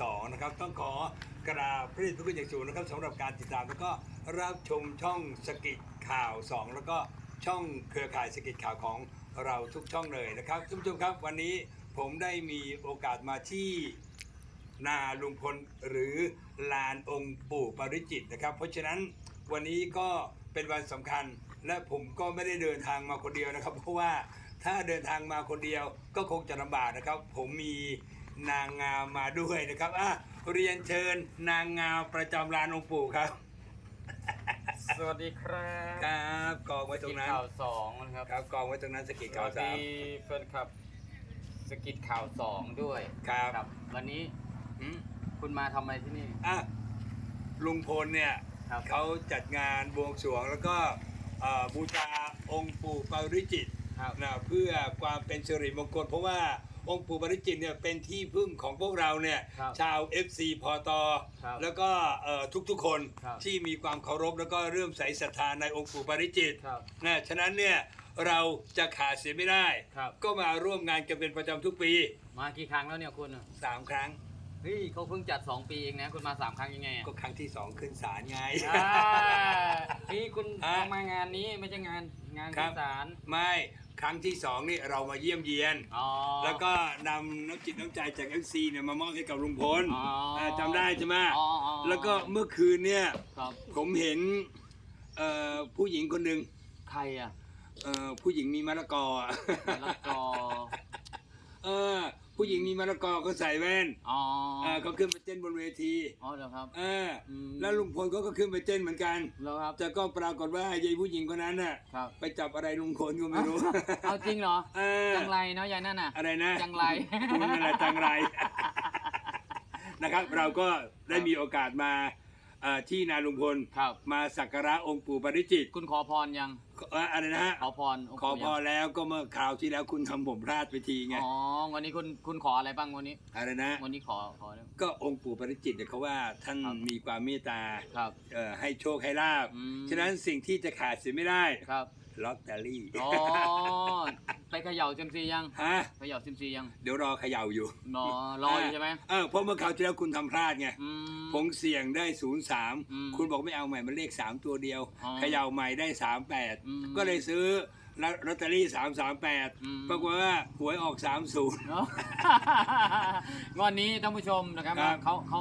สองนะครับ ต้องขอกราบพระเดชพระคุณอย่างสูงนะครับสำหรับการติดตามแล้วก็รับชมช่องสกิดข่าวสองแล้วก็ช่องเครือข่ายสกิดข่าวของเราทุกช่องเลยนะครับท่านผู้ชมครับวันนี้ผมได้มีโอกาสมาที่นาลุงพลหรือลานองค์ปู่ปริจิตนะครับ เพราะฉะนั้นวันนี้ก็เป็นวันสำคัญและผมก็ไม่ได้เดินทางมาคนเดียวนะครับ เพราะว่าถ้าเดินทางมาคนเดียวก็คงจะลำบากนะครับ ผมมี นางงามมาด้วยนะครับอะเรียนเชิญนางงามประจำลานองค์ปู่ครับ สวัสดีครับครับกองไว้ตรงนั้นสกิดข่าวสองนะครับครับกองไว้ตรงนั้นสกิดสข่าววัสสาดีมแฟนคลับสกิดข่าวสองด้วยครับ วันนี้อืมคุณมาทำอะไรที่นี่ อะลุงพลเนี่ยครับ เขาจัดงานบวงสรวงแล้วก็เอ่อบูชาองค์ปู่ปาริจิตครับ นะเพื่อความเป็นสิริมงคลเพราะว่า องค์ปู่ปาริจิตเนี่ยเป็นที่พึ่งของพวกเราเนี่ยครับชาว FC พอตอครับแล้วก็เอ่อทุกๆคนครับ ที่มีความเคารพแล้วก็เริ่อมใสศรัทธาในองค์ปู่ปาริจิต ครับ นะฉะนั้นเนี่ยเราจะขาดเสียไม่ได้ ครับ ก็มาร่วมงานกันเป็นประจำทุกปี มากี่ครั้งแล้วเนี่ยคุณ 3 ครั้ง เฮ้ยเขาเพิ่งจัด 2 ปีเองนะ คุณมา 3 ครั้งยังไงอะก็ครั้งที่2ขึ้นศาลไง อ่านี่คุณฮะมางานนี้ไม่ใช่งานงานครัขึ้บนศาลไม่ครั้งที่สองนี่เรามาเยี่ยมเยียน อ๋อ แล้วก็นำน้ำจิตน้ำใจจาก FC เนี่ยมามอบให้กับลุงพลอ๋ออ่าจำได้ใช่ไหมอ๋ออ๋อ แล้วก็เมื่อคืนเนี่ยครับผมเห็นเอ่อผู้หญิงคนหนึ่งใครอะเอ่อผู้หญิงมีมะละกออะมะละกอ เออ ผู้หญิงมีมะละกอก็ใส่แว่นอ๋อเออเขาขึ้นไปเต้นบนเวที อ๋อเหรอครับ เอออม แล้วลุงพลเขาก็ขึ้นไปเต้นเหมือนกันแล้วครับ แต่ก็ปรากฏว่ายายผู้หญิงคนนั้นน่ะ ครับ ไปจับอะไรลุงพลก็ไม่รู้ เอาจริงเหรอเออ จังไรเนาะยายนั่นน่ะ อะไรนะจังไร คุณนั่นแหละจังไร นะครับ เราก็ได้มีโอกาสมาเอ่อที่นาลุงพลครับ มาสักการะองค์ปู่ปาริจิตคุณขอพรยัง เอ่ออะไรนะฮะขอพรองค์ขอปู่พยังรแล้วก็เมื่อคราวที่แล้วคุณทำผมพลาดไปทีไงอ๋อวันนี้คุณคุณขออะไรบ้างวันนี้ อะไรนะ วันนี้ขอขอแล้วก็องค์ปู่ปาริจิตเนี่ยเขาว่าท่านครับ มีความเมตตาครับ เอ่อให้โชคให้ลาบอืม ฉะนั้นสิ่งที่จะขาดเสียไม่ได้ ครับ ลอตเตอรี่อ๋อไปเขย่าเซยมซียังฮะเขย่าเซยมซียังเดี๋ยวรอเขย่าอยู่รอรออยู่ใช่ไหมเออเพราะเมื่อคราวที่แล้วคุณทำพลาดไงอืม ผมเสี่ยงได้ศูนย์สามอืมคุณบอกไม่เอาใหม่มันเลขสามตัวเดียวอ๋อเขย่าใหม่ได้สามแปดอืมก็เลยซื้อลอตเตอรี่สามสามแปดอืม ปรากฏว่าหวยออกสามศูนย์ เนาะงวดนี้ท่านผู้ชมนะครับครับ เขาเขา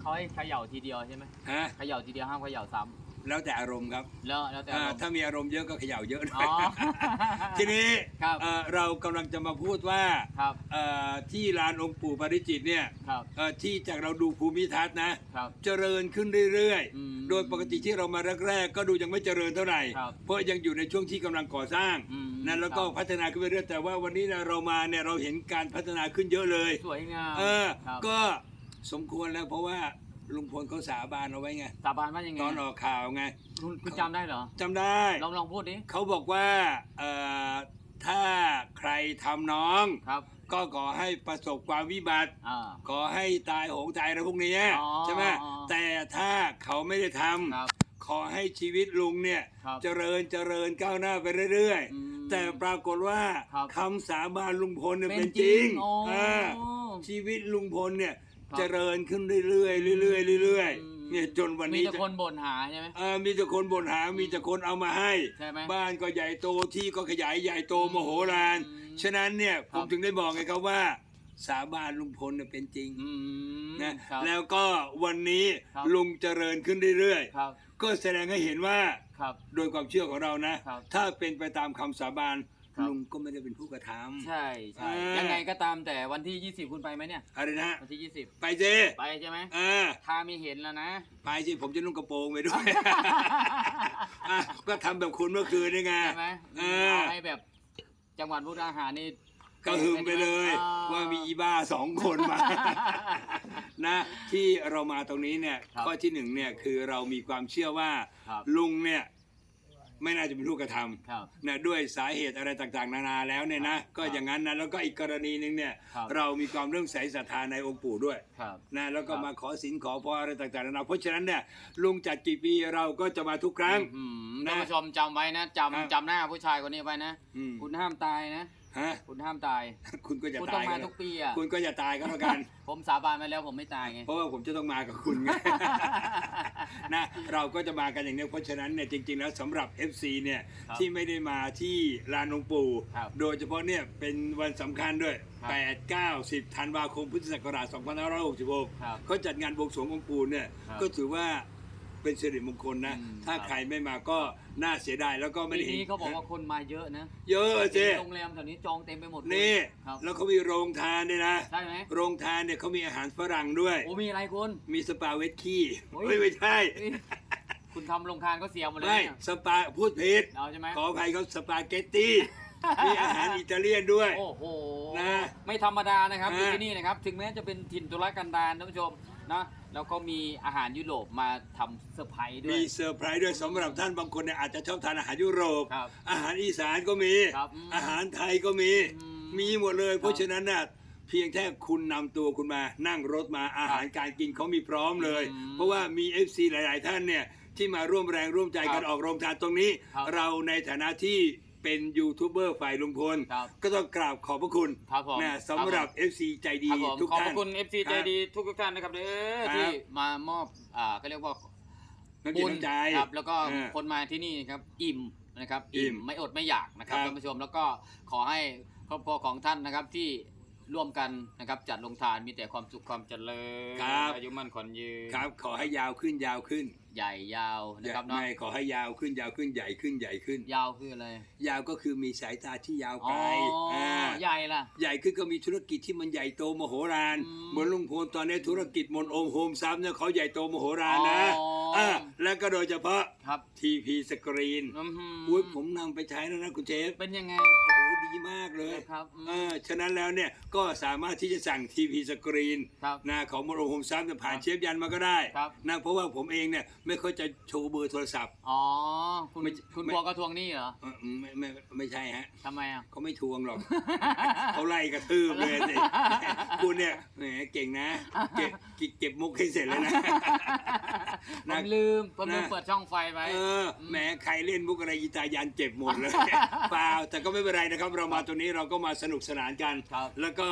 เขาให้เขย่าทีเดียวใช่ไหมฮะเขย่าทีเดียวห้ามเขย่าซ้ แล้วแต่อารมณ์ครับำแล้วแล้วแต่อ่าอารมณ์ถ้ามีอารมณ์เยอะก็เขย่าเยอะหน่อ๋ออยทีนี้ครับเอ่อเรากำลังจะมาพูดว่าครับ เอ่อที่ลานองค์ปู่ปาริจิตเนี่ยครับเอ่อที่จากเราดูภูมิทัศน์นะ ครับ เจริญขึ้นเรื่อยอืมๆ โดยปกติที่เรามาแรกๆ ก็ดูยังไม่เจริญเท่าไหร่ ครับเพราะยังอยู่ในช่วงที่กำลังก่อสร้างอืมนั่นแล้วก็ครับ พัฒนาขึ้นไปเรื่อยแต่ว่าวันนี้เนี่ยเรามาเนี่ยเราเห็นการพัฒนาขึ้นเยอะเลย สวยงามเออ ครับ ก็สมควรแล้วเพราะว่า ลุงพลเขาสาบานเอาไว้ไงสาบานว่ายังไงตอนออกข่าวไงคุณคุณจำได้เหรอจำได้ลองลองพูดดิเขาบอกว่าเอ่อถ้าใครทำน้อง ครับ ก็ขอให้ประสบความวิบัติอ่า ขอให้ตายโหงตายอะไรพวกเนี้ยอ๋อใช่ไหมอ๋อ แต่ถ้าเขาไม่ได้ทครับำขอให้ชีวิตลุงเนี่ยครับ เจริญเจริญก้าวหน้าไปเรื่อยอืม ๆ แต่ปรากฏว่าครับ คำสาบานลุงพลเนี่ยเป็เป็นนจจริริงงโอ้ อ่า ชีวิตลุงพลเนี่ยครับ เจริญขึ้นเรื่อยๆเรื่อยๆเรื่อยอืมๆเนี่ยจนวันมีนี้แต่คนบ่นหาใช่ไหม เออมีแต่คนบ่นหา มีแต่คนเอามาให้ ใช่ไหมบ้านก็ใหญ่โตที่ก็ขยายใหญ่โตมโหฬารอืมฉะนั้นเนี่ยผครัมบ ถึงได้บอกไงครับว่า สาบานลุงพลเนี่ยเป็นจริงอืมนะครับ แล้วก็วันนี้ครับ ลุงเจริญขึ้นเรื่อยครับ ๆ ก็แสดงให้เห็นว่า ครับ โดยความเชื่อของเรานะ ครับถ้าเป็นไปตามคำสาบาน ครับ ลุงก็ไม่ได้เป็นผู้กระทำ ใช่ใช่อ่ายั ยังไงก็ตามแต่วันที่ 20 คุณไปไหมเนี่ย อะไรนะ วันที่ไปเจ20ไปใช่ไหมเออถ้ามีเห็นแล้วนะ ไปสิผมจะนุ่งกระโปรงไปด้วย อะก็ทำแบบคุณเมื่อคืนนี่ไง ใช่ไหมเออ เอาให้แบบจังหวัดมุกดาหารนี่ ก็หึมไปเลย อ่ว่ามีอีบ้าสองคนมา นะ ที่เรามาตรงนี้เนี่ย ครับข้อที่หนึ่งเนี่ยคือเรามีความเชื่อว่า ครับลุงเนี่ย ไม่น่าจะเป็นผู้กระทครับำนะด้วยสาเหตุอะไรต่างๆ นานาแล้วเนี่ยนะก็อย่างนั้นนะแล้วก็อีกกรณีหนึ่งเนี่ยครับ เรามีความเรื่องใสศรัทธาในองค์ปู่ด้วยครับ นะแล้วก็ครับ มาขอสินขอพรอะไรต่างๆนานาเพราะฉะนั้นเนี่ยลุงจัดกี่ปีเราก็จะมาทุกครั้ง อืมนะท่านผู้ชมจำไว้นะครับจำจำหน้าผู้ชายคนนี้ไว้นะ อืม คุณห้ามตายนะ ฮะ คุณห้ามตายคุณก็จะคุณต้อตางยมากันทุกปีอะ คุณก็จะตายก็แล้วกัน ผมสาบานมาแล้วผมไม่ตายไง เพราะว่าผมจะต้องมากับคุณไง นะเราก็จะมากันอย่างนี้เพราะฉะนั้นเนี่ยจริง ๆ แล้วสำหรับ FC เนี่ยครับที่ไม่ได้มาที่ลานหลวงปู่ครับโดยเฉพาะเนี่ยเป็นวันสำคัญด้วย ครับ 8 9 10ธันวาคมพุทธศักราชครับ2566เขาจัดงานบวงสรวงองค์ปู่เนี่ยครับก็ถือว่า เป็นสิริมงคลนะ อืม ถ้าครับใครไม่มาก็น่าเสียดายแล้วก็ไม่ปีได้ห็นี้เขาบอกว่าคนมาเยอะนะเยอะเจ๊โรงแรมแถวนี้จองเต็มไปหมดเลยนี่ครับแล้วเขามีโรงทานด้วยนะ ใช่ไหมโรงทานเนี่ยเขามีอาหารฝรั่งด้วย โอ้มีอะไรคุณ มีสปาเวทขี้โอ้ยไม่ไม่ใช่เอ้ยคุณทำโรงทานก็เสียหมดเลยไม่เนี่ยสปาพูดผิดเอาใช่ไหมขออภัยเขาสปาเกตตี้ มีอาหารอิตาเลียนด้วย โอ้โหนะ ไม่ธรรมดานะครับฮะคือที่นี่นะครับ ถึงแม้จะเป็นถิ่นตุรกันดารท่านผู้ชมนะแล้วก็มีอาหารยุโรปมาทำเซอร์ไพรส์ด้วมีย เซอร์ไพรส์ด้วยสำหรับท่านบางคนเนี่ยอาจจะชอบทานอาหารยุโรป ครับอาหารอีสานก็มี ครับอืมอาหารไทยก็มี อืมมีหมดเลย เพคราะรับฉะนั้นน่ะเพียงแค่คุณนำตัวคุณมานั่งรถมาอาหารการกินเขามีพร้อมเลย อืมเพราะว่ามี FC หลาย ๆ ท่านเนี่ยที่มาร่วมแรงร่วมใจกันครับออกโรงทานตรงนี้ ครับเราในฐานะที่ เป็นยูทูบเบอร์ฝ่ายลุงพล ครับก็ต้องกราบขอบพระคุณครับผมนะสำหรับ FC ใจดีครับผมทุกขอบพท่าน ระคุณ FC ใจดีทุกทุกๆท่านนะครับเด้อครับ ที่มามอบอ่าก็เรียกว่าน้ำจิตบุญน้ำใจ ครับแล้วก็เออคนมาที่นี่ครับอิ่มนะครับอิ่อิ่มมไม่อดไม่อยากนะครับครับท่านผู้ชมแล้วก็ขอให้ครอบครัวของท่านนะครับที่ร่วมกันนะครับจัดลงทานมีแต่ความสุขความเจริญครับ อายุมั่นขวัญยืน ครับขอให้ยาวขึ้นยาวขึ้น ใหญ่ยาวนะครับเนาะไม่ขอให้ยาวขึ้นยาวขึ้นใหญ่ขึ้นใหญ่ขึ้น ยาวคืออะไร ยาวก็คือมีสายตาที่ยาวอ๋ไกอลาใหญ่ล่ะ ใหญ่ขึ้นก็มีธุรกิจที่มันใหญ่โตมโหฬารอืมเหมือนลุงพลตอนนี้ธุรกิจมนโอมโฮมซับเนี่ยเขาใหญ่โตมโหฬารนะอ๋ออ่าแล้วก็โดยเฉพาะครับ TP สกรีนอื้อหืออุ้ยผมนำไปใช้แล้วนะคุณเชฟเป็นยังไงโอ้โห ดีมากเลยครับอืมเออฉะนั้นแล้วเนี่ยก็สามารถที่จะสั่ง TP สกรีนครับนะของมนโอมโฮมซับเนี่ยผ่านครับเชฟยันมาก็ได้ครับ นะเพราะว่าผมเองเนี่ยไม่ค่อยจะโชว์เบอร์โทรศัพท์ อ๋อ คุณไม่คุณไม่ กลัวกระทวงหนี่เหรอเออไม่ไม่ไม่ใช่ฮะ ทำไมอะ เขาไม่ทวงหรอก เขาไล่กระทืบเลยสิ คุณเนี่ยแหมเก่งนะ เก็บเก็บเก็บมุกให้เสร็จแล้วนะ ผนะ มลืมผมลืมนะ เปิดช่องไฟไว้ เออแหมใครเล่นมุกอะไรยีตายันเจ็บหมดเลย เปล่าแต่ก็ไม่เป็นไรนะครับเรามาตัวนี้เราก็มาสนุกสนานกัน ครับแล้วก็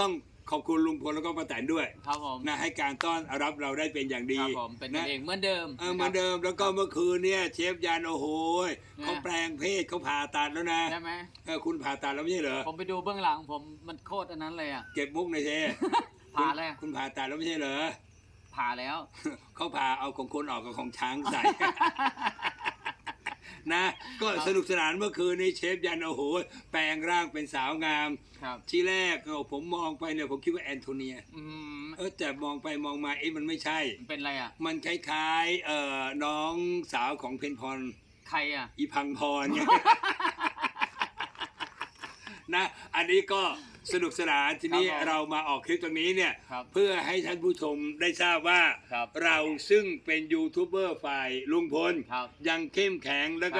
ต้องขอบคุณลุงพลแล้วก็ป้าแตนด้วยครับผม นะให้การต้อนรับเราได้เป็นอย่างดีครับผมเป็นกันนะเองเหมือนเดิมเออเหมือนเดิมแล้วก็เมื่อคืนเนี่ยเชฟยันโอ้โหยนะเขาแปลงเพศเขาผ่าตัดแล้วนะใช่ไหมเออคุณผ่าตัดแล้วไม่ใช่เหรอผมไปดูเบื้องหลังผมมันโคตรอันนั้นเลยอะ เก็บมุกหน่อยเชผ่าแล้วคุณผ่าตัดแล้วไม่ใช่เหรอ ผ่าแล้ว เขาพาเอาของคนออกกับของช้างใส่ นะ ก็สนุกสนานเมื่อคืนนี้เชฟยันโอ้โหแปลงร่างเป็นสาวงาม ครับ ที่แรกเออผมมองไปเนี่ยผมคิดว่าแอนโทเนีย อืมเออแต่มองไปมองมาเอ๊ะมันไม่ใช่ มันเป็นอะไรอะ มันคล้ายๆเอ่อน้องสาวของเพนพร ใครอะ อีพังพรไงนะอันนี้ก็สนุกสนานทีนี้ครับผมเรามาออกคลิปตรงนี้เนี่ย ครับเพื่อให้ท่านผู้ชมได้ทราบว่า ครับเราซึ่งเป็นยูทูบเบอร์ฝ่ายลุงพล ครับยังเข้มแข็งแล้วก็